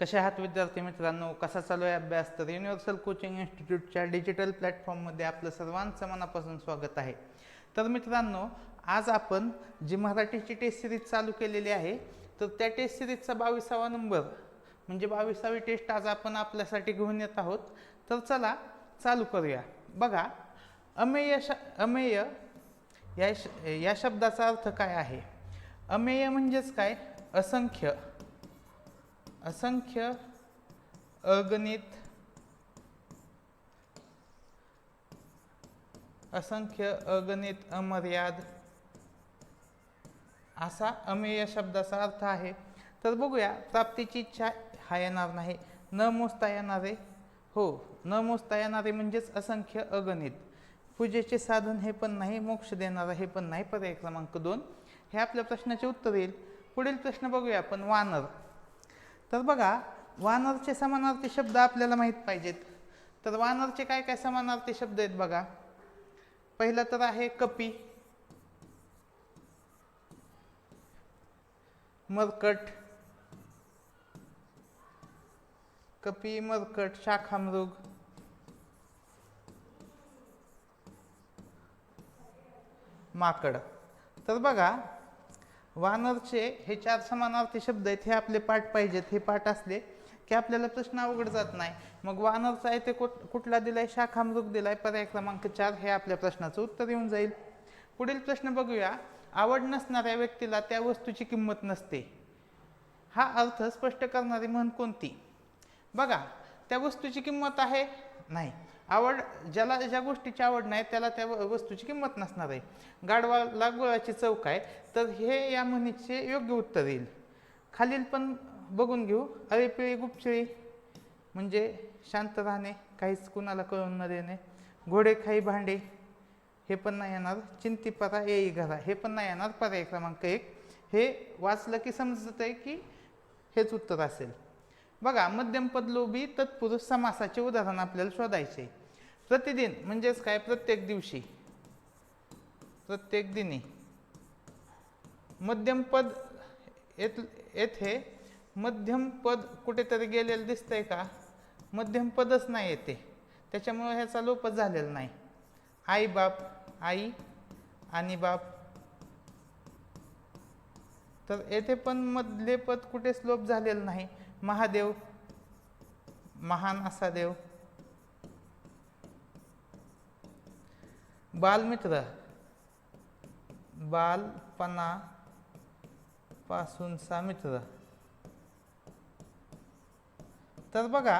कसे आहात विद्यार्थी मित्रांनो? कसा चालू आहे अभ्यास? तर युनिव्हर्सल कोचिंग इन्स्टिट्यूटच्या डिजिटल प्लॅटफॉर्ममध्ये आपलं सर्वांचं मनापासून स्वागत आहे. तर मित्रांनो आज आपण जी मराठीची टेस्ट सिरीज चालू केलेली आहे तर त्या टेस्ट सिरीजचा बावीसावा नंबर म्हणजे बावीसावी टेस्ट आज आपण आपल्यासाठी घेऊन येत आहोत. तर चला चालू करूया. बघा अमेय श अमेय या श या शब्दाचा अर्थ काय आहे? अमेय म्हणजेच काय? असंख्य. असंख्य अगणित असंख्य अगणित अमर्याद. असा अमेय शब्दाचा अर्थ आहे. तर बघूया प्राप्तीची इच्छा हा येणार नाही. न मोजता येणारे हो न मोजता येणारे म्हणजेच असंख्य अगणित. पूजेचे साधन हे पण नाही मोक्ष देणारा हे पण नाही. पर्याय क्रमांक दोन. हे आपल्या प्रश्नाचे उत्तर येईल. पुढील प्रश्न बघूया आपण. वानर. तर बघा वानरचे समानार्थी शब्द आपल्याला माहीत पाहिजेत. तर वानरचे काय काय समानार्थी शब्द आहेत बघा. पहिलं तर आहे कपी. मरकट. कपी मरकट शाखामृग. माकड. तर बघा वानरचे हे चार समानार्थी शब्द आहेत हे आपले पाठ पाहिजेत हे पाठ असले की आपल्याला प्रश्न अवघड जात नाही. मग वानरचा आहे ते कुठ कुठला दिलाय शाखामृग दिलाय पर्याय क्रमांक चार हे आपल्या प्रश्नाचं उत्तर येऊन जाईल. पुढील प्रश्न बघूया. आवड नसणाऱ्या व्यक्तीला त्या वस्तूची किंमत नसते. हा अर्थ स्पष्ट करणारी म्हण कोणती? बघा त्या वस्तूची किंमत आहे? नाही. आवड ज्याला ज्या गोष्टीची आवड नाही त्याला त्या व- वस्तूची किंमत नसणार आहे. गाडवाला गुळाची चौक आहे तर हे या म्हणीचे योग्य उत्तर येईल. खालील पण बघून घेऊ. अरे पिळी गुपचिळी म्हणजे शांत राहणे काहीच कुणाला कळून न देणे. घोडे खाई भांडे हे पण नाही येणार. चिंतीपरा येई घरा हे पण नाही येणार. पर्याय क्रमांक एक. हे वाचलं की समजत आहे की हेच उत्तर असेल. बघा मध्यमपद लोभी तत्पुरुष समासाचे उदाहरण आपल्याला शोधायचे प्रतिदिन म्हणजेच काय? प्रत्येक दिवशी. प्रत्येक दिनी. मध्यमपद येत येथे मध्यमपद कुठेतरी गेलेलं दिसतंय का? मध्यमपदच नाही येते. त्याच्यामुळे ह्याचा लोपच झालेला नाही. आई बाप आई आणि बाप. तर येथे पण मधले पद कुठेच लोप झालेलं नाही. महादेव महान असा देव. बालमित्र बालपणा पासूनचा मित्र तर बघा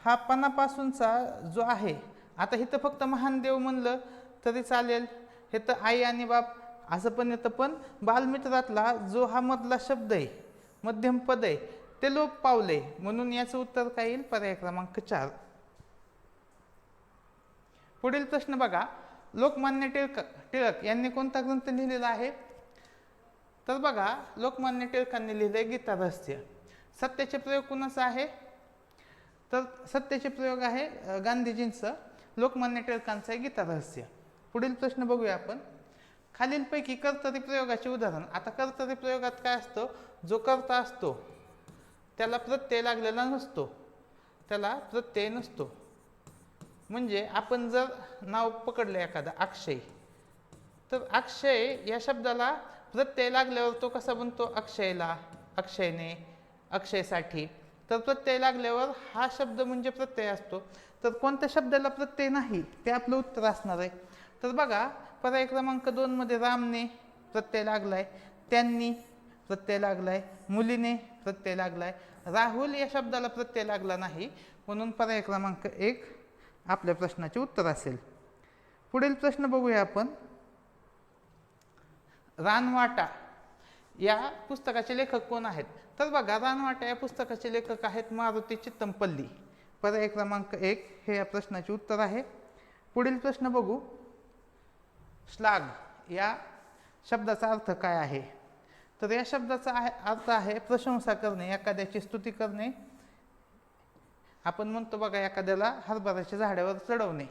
हा पणापासूनचा जो आहे आता इथं फक्त महान देव म्हणलं तरी चालेल. हे तर आई आणि बाप असं पण येतं पण बालमित्रातला जो हा मधला शब्द आहे मध्यम पद आहे ते लोप पावले म्हणून याचं उत्तर काय येईल? पर्याय क्रमांक चार. पुढील प्रश्न बघा. लोकमान्य टिळक टिळक यांनी कोणता ग्रंथ लिहिलेला आहे? तर बघा लोकमान्य टिळकांनी लिहिले गीता रहस्य. सत्याचे प्रयोग कुणाचा आहे? तर सत्याचे प्रयोग आहे गांधीजींचं. लोकमान्य टिळकांचं आहे गीता रहस्य. पुढील प्रश्न बघूया आपण. खालीलपैकी कर्तरी प्रयोगाचे उदाहरण. आता कर्तरी प्रयोगात काय असतं? जो कर्ता असतो त्याला प्रत्यय लागलेला नसतो. त्याला प्रत्यय नसतो. म्हणजे आपण जर नाव पकडलं एखादं अक्षय तर अक्षय या शब्दाला प्रत्यय लागल्यावर तो कसा बनतो? अक्षयला अक्षयने अक्षयसाठी. तर प्रत्यय लागल्यावर हा शब्द म्हणजे प्रत्यय असतो. तर कोणत्या शब्दाला प्रत्यय नाही? ते आपलं उत्तर असणार आहे. तर बघा पर्याय क्रमांक दोनमध्ये रामने प्रत्यय लागलाय त्यांनी प्रत्यय लागलाय मुलीने प्रत्यय लागलाय. राहुल या शब्दाला प्रत्यय लागला नाही म्हणून पर्याय क्रमांक एक आपल्या प्रश्नाचे उत्तर असेल. पुढील प्रश्न बघूया आपण. रानवाटा या पुस्तकाचे लेखक कोण आहेत? तर बघा रानवाटा या पुस्तकाचे लेखक आहेत मारुती चित्तमपल्ली. पर्याय क्रमांक एक हे या प्रश्नाचे उत्तर आहे. पुढील प्रश्न बघू. श्लाघ या शब्दाचा अर्थ काय आहे? तर या शब्दाचा अर्थ आहे प्रशंसा करणे एखाद्याची स्तुती करणे आपण म्हणतो बघा एखाद्याला हरभऱ्याच्या झाडावर चढवणे.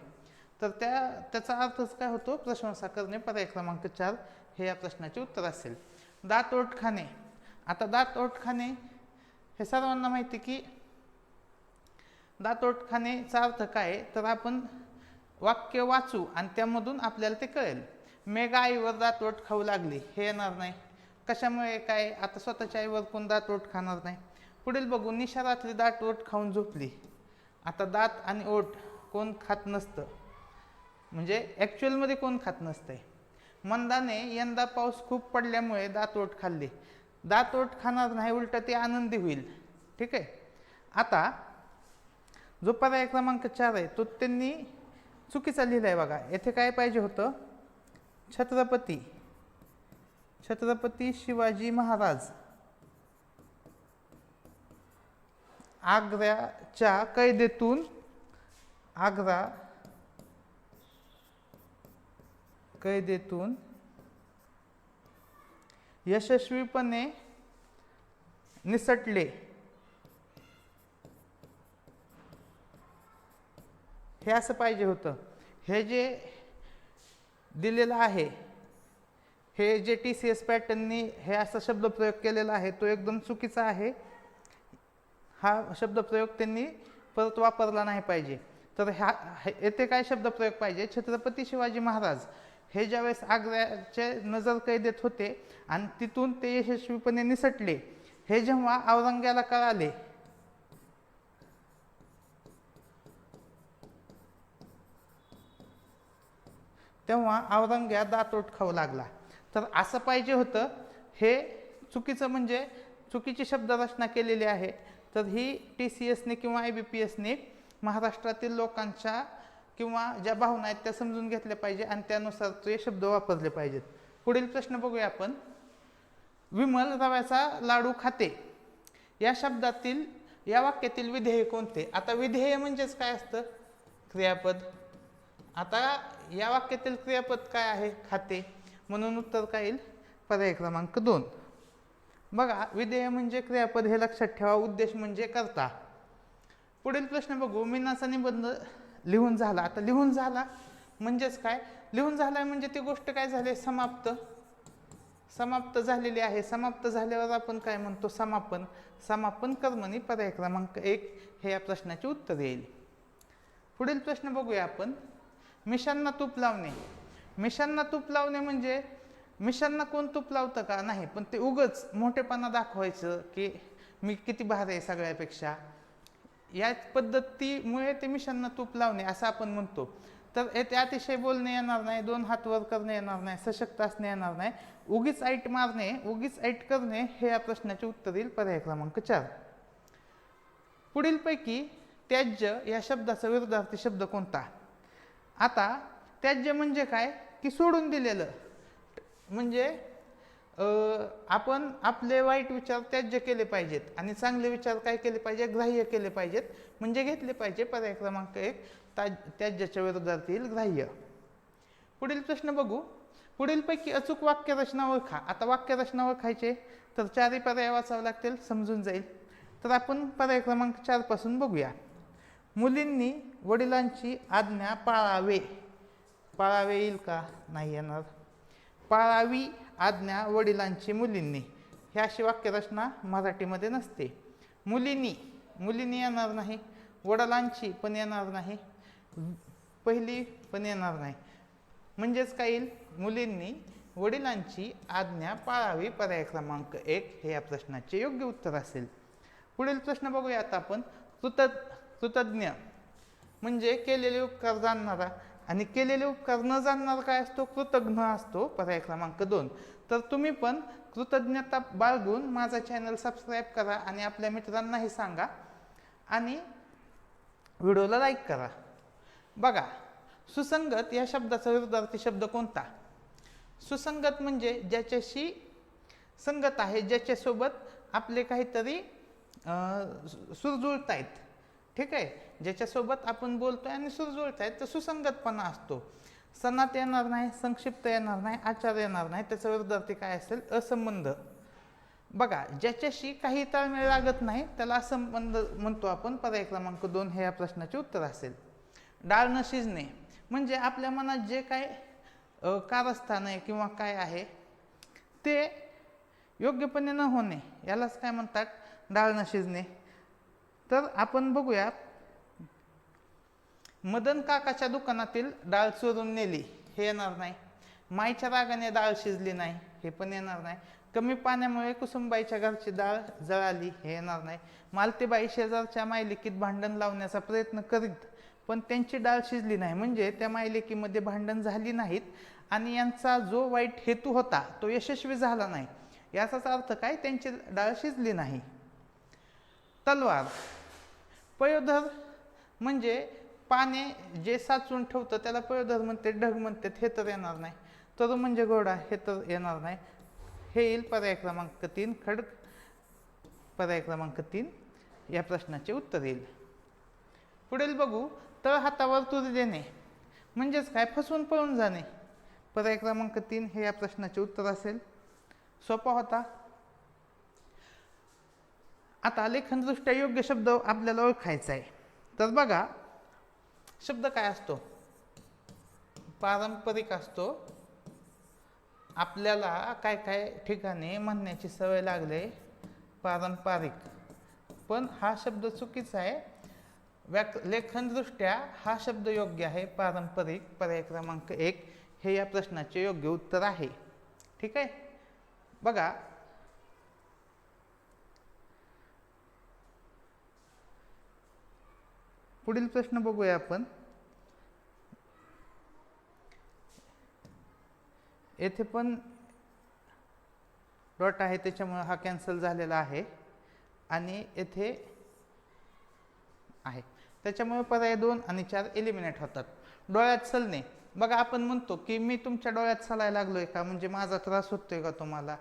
तर त्या त्याचा अर्थच काय होतो? प्रशंसा करणे पर्याय क्रमांक चार हे या प्रश्नाचे उत्तर असेल. दात ओठ खाणे आता दात ओठ खाणे हे सर्वांना माहिती की दातोट खाणेचा अर्थ काय? तर आपण वाक्य वाचू आणि त्यामधून आपल्याला ते कळेल. मेघा आईवर दात ओट खाऊ लागली. हे येणार नाही. कशामुळे काय? आता स्वतःच्या आईवर कोण दात ओट खाणार नाही? पुढील बघू निशा रात्री दातवट खाऊन झोपली. आता दात आणि ओठ कोण खात नसतं? म्हणजे ॲक्च्युअलमध्ये कोण खात नसतंय? मंदाने यंदा पाऊस खूप पडल्यामुळे दात दातवट खाल्ली. ओठ खाणार नाही उलट ते आनंदी होईल. ठीक आहे? आता जो पर्याय क्रमांक चार आहे. तो त्यांनी चुकीचा लिहिला आहे बघा. येथे काय पाहिजे होतं? छत्रपती. छत्रपती शिवाजी महाराज. आग्र्याच्या कैदेतून आग्रा कैदेतून यशस्वीपणे निसटले. हे असं पाहिजे होतं. हे जे दिलेलं आहे हे जे टी सी एस पॅटर्ननी हे असा शब्दप्रयोग केलेला आहे तो एकदम चुकीचा आहे. हा शब्दप्रयोग त्यांनी परत वापरला नाही पाहिजे. तर ह्या येथे काय शब्दप्रयोग पाहिजे? छत्रपती शिवाजी महाराज हे ज्यावेळेस आग्र्याचे नजर कैदेत होते आणि तिथून ते यशस्वीपणे निसटले हे जेव्हा औरंग्याला कळाले तेव्हा औरंग्या दातोट खाऊ लागला. तर असं पाहिजे होतं हे चुकीचं म्हणजे चुकीची शब्दरचना केलेली आहे. तर ही टी सी एसने किंवा आय बी पी एसने महाराष्ट्रातील लोकांच्या किंवा ज्या भावना आहेत त्या समजून घेतल्या पाहिजे आणि त्यानुसार ते शब्द वापरले पाहिजेत. पुढील प्रश्न बघूया आपण. विमल रव्याचा लाडू खाते. या शब्दातील या वाक्यातील विधेय कोणते? आता विधेय म्हणजेच काय असतं? क्रियापद. आता या वाक्यातील क्रियापद काय आहे? खाते. म्हणून उत्तर काय येईल? पर्याय क्रमांक दोन. बघा विधेय म्हणजे क्रियापद हे लक्षात ठेवा उद्देश म्हणजे करता. पुढील प्रश्न बघू मीनाचा निबंध लिहून झाला. आता लिहून झाला म्हणजेच काय? लिहून झाला म्हणजे ती गोष्ट काय झाली समाप्त. समाप्त झालेली आहे. समाप्त झाल्यावर आपण काय म्हणतो? समापन. समापन कर्मणी पर्याय क्रमांक एक हे या प्रश्नाचे उत्तर येईल. पुढील प्रश्न बघूया आपण. मिशांना तूप लावणे. मिशांना तूप लावणे म्हणजे मिशांना कोण तूप लावतं का? नाही पण ते उगच मोठेपणा दाखवायचं की मी किती भारी आहे सगळ्यापेक्षा. या पद्धतीमुळे ते मिशांना तूप लावणे असं आपण म्हणतो. तर येथे अतिशय बोलणे येणार नाही दोन हात वर करणे येणार नाही सशक्त असणे येणार नाही. उगीच ऐट मारणे उगीच ऐट करणे हे या प्रश्नाचे उत्तर येईल पर्याय क्रमांक चार. पुढीलपैकी त्याज्य या शब्दाचा विरुद्धार्थी शब्द कोणता? आता त्याज्य म्हणजे काय? की सोडून दिलेलं. म्हणजे आपण आपले वाईट विचार त्याज्य केले पाहिजेत आणि चांगले विचार काय केले पाहिजे ग्राह्य केले पाहिजेत. म्हणजे घेतले पाहिजे. पर्याय क्रमांक एक ताज त्याज्याच्या विरोधात येईल ग्राह्य. पुढील प्रश्न बघू. पुढीलपैकी अचूक वाक्यरचना ओळखा. आता वाक्यरचना ओळखायचे. तर चारही पर्याय वाचावे लागतील समजून जाईल. तर आपण पर्याय क्रमांक चारपासून बघूया. मुलींनी वडिलांची आज्ञा पाळावे. पाळावे येईल का? नाही येणार. पाळावी आज्ञा वडिलांची मुलींनी. ही अशी वाक्यरचना मराठीमध्ये नसते. मुलींनी मुलींनी येणार नाही वडिलांची पण येणार नाही पहिली पण येणार नाही. म्हणजेच काय येईल? मुलींनी वडिलांची आज्ञा पाळावी पर्याय क्रमांक एक हे या प्रश्नाचे योग्य उत्तर असेल. पुढील प्रश्न बघूया आता आपण. कृतज्ञ कृतज्ञ म्हणजे केलेले उपकार जाणणारा आणि केलेले उपकार न जाणणार काय असतो? कृतज्ञ असतो पर्याय क्रमांक दोन. तर तुम्ही पण कृतज्ञता बाळगून माझा चॅनल सबस्क्राईब करा आणि आपल्या मित्रांनाही सांगा. आणि व्हिडिओला लाईक करा. बघा सुसंगत या शब्दाचा विरुद्धार्थी शब्द कोणता? सुसंगत म्हणजे ज्याच्याशी संगत आहे ज्याच्यासोबत आपले काहीतरी अं, आहेत ठीक आहे? ज्याच्यासोबत आपण बोलतोय आणि सूर आहे तर सुसंगतपणा असतो. सणात येणार नाही संक्षिप्त येणार नाही आचार येणार नाही त्याचा विरुद्धार्थी काय असेल? असंबंध. बघा ज्याच्याशी काही ताळमेळ लागत नाही त्याला असंबंध म्हणतो आपण. पर्याय क्रमांक दोन हे या प्रश्नाचे उत्तर असेल. डाळ न शिजणे म्हणजे आपल्या मनात जे काय कारस्थान आहे किंवा काय आहे ते योग्यपणे न होणे यालाच काय म्हणतात? डाळ न शिजणे. तर आपण बघूया मदन काकाच्या दुकानातील डाळ चोरून नेली. हे येणार नाही. माईच्या रागाने डाळ शिजली नाही. हे पण येणार नाही. कमी पाण्यामुळे कुसुमबाईच्या घरची डाळ जळाली. हे येणार नाही. मालतीबाई शेजारच्या मायलिकीत भांडण लावण्याचा प्रयत्न करीत पण त्यांची डाळ शिजली नाही. म्हणजे त्या मायलेकीमध्ये भांडण झाली नाहीत आणि यांचा जो वाईट हेतू होता तो यशस्वी झाला नाही. याचाच अर्थ काय? त्यांची डाळ शिजली नाही. तलवार. पयोधर म्हणजे पाने जे साचून ठेवतं त्याला पयोधर म्हणते ढग म्हणतात हे तर येणार नाही. तरु म्हणजे घोडा हे तर येणार नाही. हे येईल पर्याय क्रमांक तीन खडक पर्याय क्रमांक तीन या प्रश्नाचे उत्तर येईल. पुढील बघू तळ हातावर तुरी देणे. म्हणजेच काय? फसवून पळून जाणे. पर्याय क्रमांक तीन हे या प्रश्नाचे उत्तर असेल. सोपा होता. आता लेखनदृष्ट्या योग्य शब्द आपल्याला ओळखायचा आहे. तर बघा शब्द काय असतो? पारंपरिक असतो. आपल्याला काय काय ठिकाणी म्हणण्याची सवय लागले? पारंपरिक. पण हा शब्द चुकीचा आहे. व्याक लेखनदृष्ट्या हा शब्द योग्य आहे पारंपरिक पर्याय क्रमांक एक. हे या प्रश्नाचे योग्य उत्तर आहे. ठीक आहे? बघा पुढील प्रश्न बघूया आपण. येथे पण डॉट आहे त्याच्यामुळे हा कॅन्सल झालेला आहे. आणि येथे आहे. त्याच्यामुळे पर्याय दोन आणि चार एलिमिनेट होतात. डोळ्यात सलणे बघा आपण म्हणतो की मी तुमच्या डोळ्यात सलायला लागलोय का? म्हणजे माझा त्रास होतोय का तुम्हाला?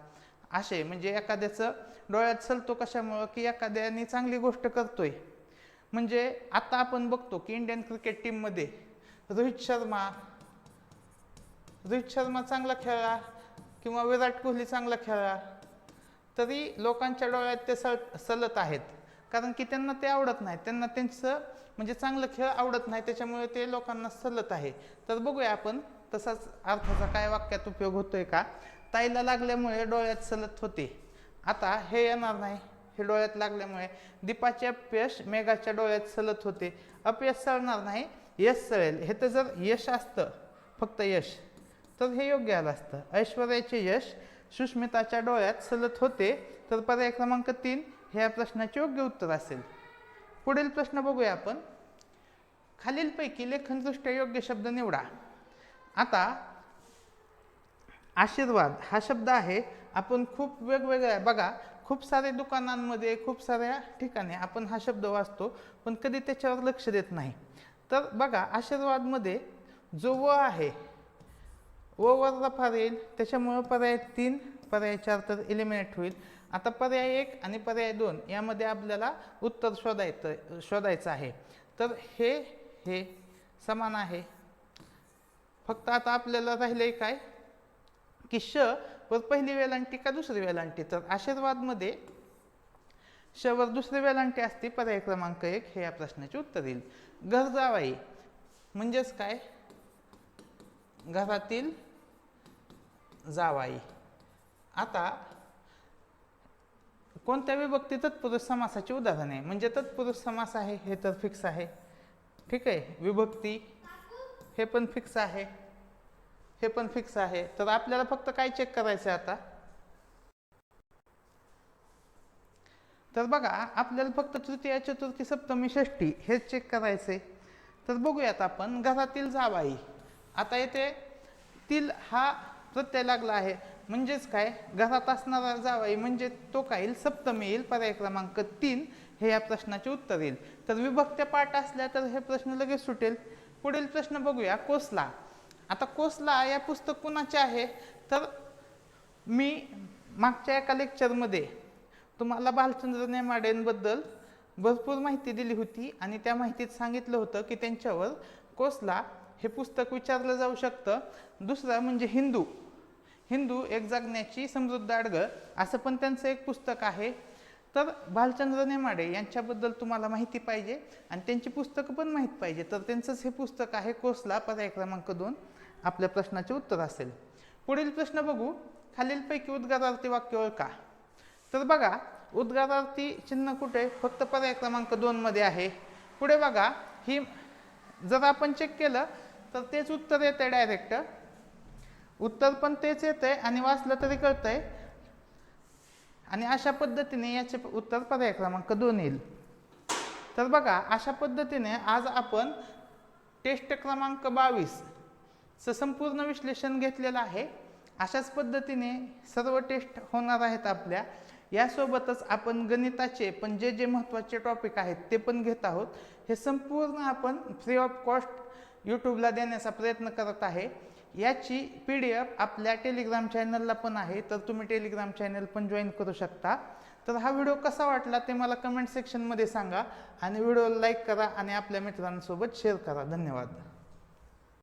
असे म्हणजे एखाद्याचं डोळ्यात सलतो कशामुळं? की एखाद्याने चांगली गोष्ट करतोय. म्हणजे आता आपण बघतो की इंडियन क्रिकेट टीममध्ये रोहित शर्मा रोहित शर्मा चांगला खेळला किंवा विराट कोहली चांगला खेळला तरी लोकांच्या डोळ्यात ते सल सलत आहेत. कारण की त्यांना ते आवडत नाही. त्यांना त्यांचं म्हणजे चांगलं खेळ आवडत नाही त्याच्यामुळे ते लोकांना सलत आहे. तर बघूया आपण तसाच अर्थाचा काय वाक्यात उपयोग होतोय का? ताईला लागल्यामुळे डोळ्यात सलत होते. आता हे येणार नाही. हे डोळ्यात लागल्यामुळे दीपाचे अपयश मेघाच्या डोळ्यात सलत होते. अपयश सळणार नाही यश सळेल. हे तर जर यश असतं फक्त यश तर हे योग्य आलं असतं. ऐश्वर्याचे यश सुष्मिताच्या डोळ्यात सलत होते. तर पर्याय क्रमांक तीन हे या प्रश्नाचे योग्य उत्तर असेल. पुढील प्रश्न बघूया आपण. खालीलपैकी लेखनदृष्ट्या योग्य शब्द निवडा. आता आशीर्वाद हा शब्द आहे. आपण खूप वेगवेगळ्या बघा खूप सारे दुकानांमध्ये खूप साऱ्या ठिकाणी आपण हा शब्द वाचतो पण कधी त्याच्यावर लक्ष देत नाही. तर बघा आशीर्वादमध्ये जो व आहे व वर रफार येईल त्याच्यामुळं पर्याय तीन पर्याय चार तर एलिमिनेट होईल. आता पर्याय एक आणि पर्याय दोन यामध्ये आपल्याला उत्तर शोधायचं शोधायचं आहे. तर हे हे समान आहे. फक्त आता आपल्याला राहिले काय? की श वर पहिली वेलांटी का दुसरी वेलांटी तर आशीर्वादमध्ये शवर दुसरी वेलांटी असते पर्याय क्रमांक एक हे या प्रश्नाचे उत्तर येईल. घर जावाई म्हणजेच काय? घरातील जावाई. आता कोणत्या विभक्ती तत्पुरुष समासाची उदाहरण आहे? म्हणजे तत्पुरुष समास आहे हे तर फिक्स आहे. ठीक आहे? विभक्ती हे पण फिक्स आहे. हे पण फिक्स आहे. तर आपल्याला फक्त काय चेक करायचं आहे आता? तर बघा आपल्याला फक्त तृतीय चतुर्थी सप्तमी षष्टी हेच चेक करायचे तर बघूयात आपण घरातील जावाई. आता येथे तील हा प्रत्यय लागला आहे. म्हणजेच काय? घरात असणारा जावाई म्हणजे तो काय येईल? सप्तमी येईल पर्याय क्रमांक तीन हे या प्रश्नाचे उत्तर येईल. तर विभक्त पाठ असल्या तर हे प्रश्न लगेच सुटेल. पुढील प्रश्न बघूया कोसला. आता कोसला या पुस्तक कुणाचे आहे? तर मी मागच्या एका लेक्चरमध्ये तुम्हाला भालचंद्र नेमाडेंबद्दल भरपूर माहिती दिली होती आणि त्या माहितीत सांगितलं होतं की त्यांच्यावर कोसला हे पुस्तक विचारलं जाऊ शकतं. दुसरं म्हणजे हिंदू. हिंदू एक जगण्याची समृद्ध आडगळ असं पण त्यांचं एक पुस्तक आहे. तर भालचंद्र नेमाडे यांच्याबद्दल तुम्हाला माहिती पाहिजे आणि त्यांची पुस्तकं पण माहीत पाहिजे. तर त्यांचंच हे पुस्तक आहे कोसला पर्याय क्रमांक दोन. आपल्या प्रश्नाचे उत्तर असेल. पुढील प्रश्न बघू खालीलपैकी उद्गारार्थी वाक्य ओळखा. तर बघा उद्गारार्थी चिन्ह कुठे? फक्त पर्याय क्रमांक दोनमध्ये आहे. पुढे बघा ही जर आपण चेक केलं तर तेच उत्तर येतं डायरेक्ट उत्तर पण तेच येतं आहे आणि वाचलं तरी कळतं आहे आणि अशा पद्धतीने याचे उत्तर पर्याय क्रमांक दोन येईल. तर बघा अशा पद्धतीने आज आपण टेस्ट क्रमांक बावीस संपूर्ण विश्लेषण घेतलेलं आहे. अशाच पद्धतीने सर्व टेस्ट होणार आहेत आपल्या. यासोबतच आपण गणिताचे पण जे जे महत्त्वाचे टॉपिक आहेत ते पण घेत आहोत. हे संपूर्ण आपण फ्री ऑफ कॉस्ट यूट्यूबला देण्याचा प्रयत्न करत आहे. याची पी डी एफ आपल्या टेलिग्राम चॅनलला पण आहे. तर तुम्ही टेलिग्राम चॅनल पण जॉईन करू शकता. तर हा व्हिडिओ कसा वाटला ते मला कमेंट सेक्शनमध्ये सांगा. आणि व्हिडिओ लाईक करा आणि आपल्या मित्रांसोबत शेअर करा. धन्यवाद.